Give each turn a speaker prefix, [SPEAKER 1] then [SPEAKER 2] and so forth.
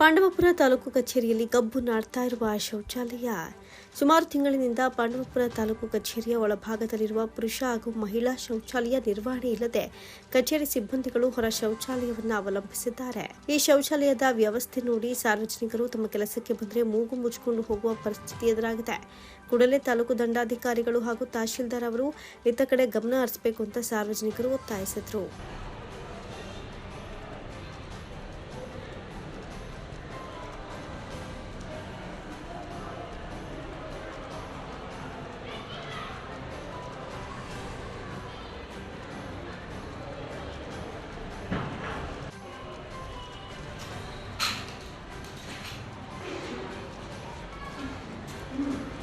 [SPEAKER 1] ಪಾಂಡವಪುರ ತಾಲೂಕು ಕಚೇರಿಯಲ್ಲಿ ಕಬ್ಬು ನಾಡ್ತಾ ಇರುವ ಶೌಚಾಲಯ. ಸುಮಾರು ತಿಂಗಳಿನಿಂದ ಪಾಂಡವಪುರ ತಾಲೂಕು ಕಚೇರಿಯ ಒಳಭಾಗದಲ್ಲಿರುವ ಪುರುಷ ಹಾಗೂ ಮಹಿಳಾ ಶೌಚಾಲಯ ನಿರ್ವಹಣೆ ಇಲ್ಲದೆ ಕಚೇರಿ ಸಿಬ್ಬಂದಿಗಳು ಹೊರ ಶೌಚಾಲಯವನ್ನು ಅವಲಂಬಿಸಿದ್ದಾರೆ. ಈ ಶೌಚಾಲಯದ ವ್ಯವಸ್ಥೆ ನೋಡಿ ಸಾರ್ವಜನಿಕರು ತಮ್ಮ ಕೆಲಸಕ್ಕೆ ಬಂದರೆ ಮೂಗು ಮುಚ್ಚಿಕೊಂಡು ಹೋಗುವ ಪರಿಸ್ಥಿತಿ ಎದುರಾಗಿದೆ. ಕೂಡಲೇ ತಾಲೂಕು ದಂಡಾಧಿಕಾರಿಗಳು ಹಾಗೂ ತಹಶೀಲ್ದಾರ್ ಅವರು ಇತ್ತ ಕಡೆ ಗಮನ ಹರಿಸಬೇಕು ಅಂತ ಸಾರ್ವಜನಿಕರು ಒತ್ತಾಯಿಸಿದರು. Mm-hmm.